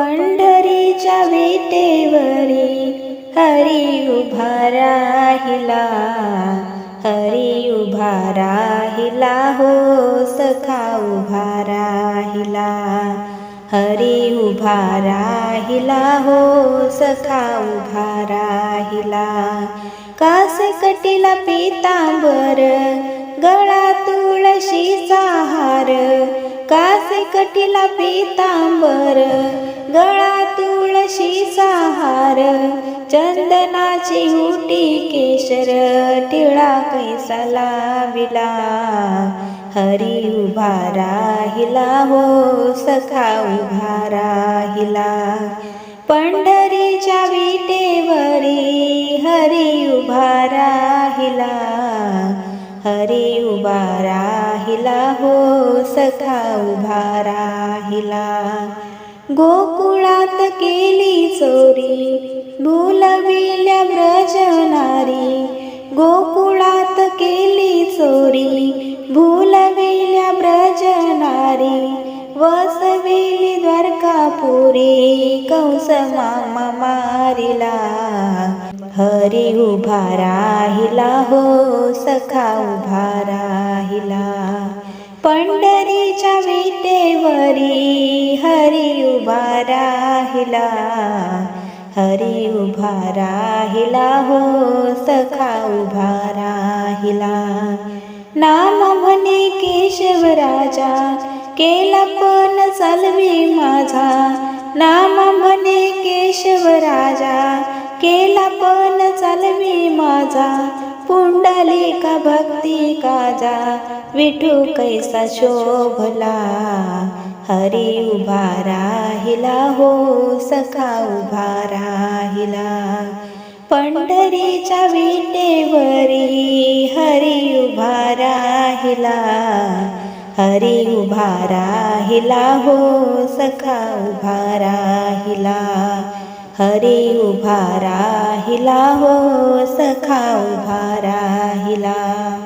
पंढरीच्या विटेवरी हरी उभा राहिला हरी उभा राहिला हो सखा उभा राहिला हरी उभा राहिला हो सखा उभा राहिला. कास कटीला पितांबर कटीला पितांबर गळा तुळशीचा हार चंदनाची उटी केशर टिळा कैसा लाविला हरी उभा राहिला हो सखा उभा राहिला. पंढरीच्या विटेवरी हरी उभा राहिला. हरी उभा राहिला हो सखा उभा राहिला. गोकुळात केली चोरी भूलविल्या ब्रजनारी गोकुळात केली चोरी भूलविल्या ब्रजनारी वसविली द्वारकापुरी कंस मामा मारिला. हरी उभा राहिला हो सखा उभा राहिला. पंढरीच्या विटेवरी हरी उभा राहिला. हरी उभा राहिला हो सखा उभा राहिला. नाम म्हणे केशवराजा केला पण चालवी माझा. नाम म्हणे केशव राजा. केला पण चालवी माझा. पुंडलिका भक्ती काजा विठू कैसा शोभला. हरी उभा राहिला हो सखा उभा राहिला. पंढरीच्या विटेवरी हरी उभा राहिला. हरी उभा राहिला हो सखा उभा राहिला. हरी उभा राहिला हो सखा उभा राहिला.